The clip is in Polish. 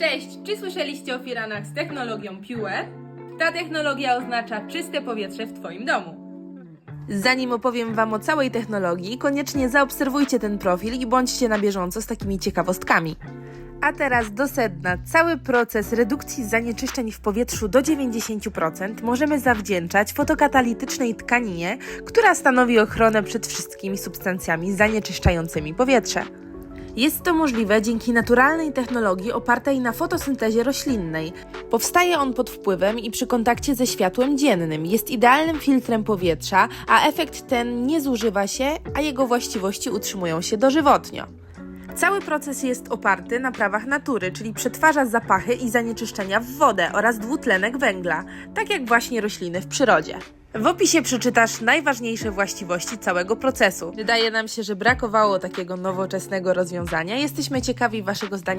Cześć! Czy słyszeliście o firanach z technologią Pure? Ta technologia oznacza czyste powietrze w Twoim domu. Zanim opowiem Wam o całej technologii, koniecznie zaobserwujcie ten profil i bądźcie na bieżąco z takimi ciekawostkami. A teraz do sedna. Cały proces redukcji zanieczyszczeń w powietrzu do 90% możemy zawdzięczać fotokatalitycznej tkaninie, która stanowi ochronę przed wszystkimi substancjami zanieczyszczającymi powietrze. Jest to możliwe dzięki naturalnej technologii opartej na fotosyntezie roślinnej. Powstaje on pod wpływem i przy kontakcie ze światłem dziennym. Jest idealnym filtrem powietrza, a efekt ten nie zużywa się, a jego właściwości utrzymują się dożywotnio. Cały proces jest oparty na prawach natury, czyli przetwarza zapachy i zanieczyszczenia w wodę oraz dwutlenek węgla, tak jak właśnie rośliny w przyrodzie. W opisie przeczytasz najważniejsze właściwości całego procesu. Wydaje nam się, że brakowało takiego nowoczesnego rozwiązania. Jesteśmy ciekawi Waszego zdania.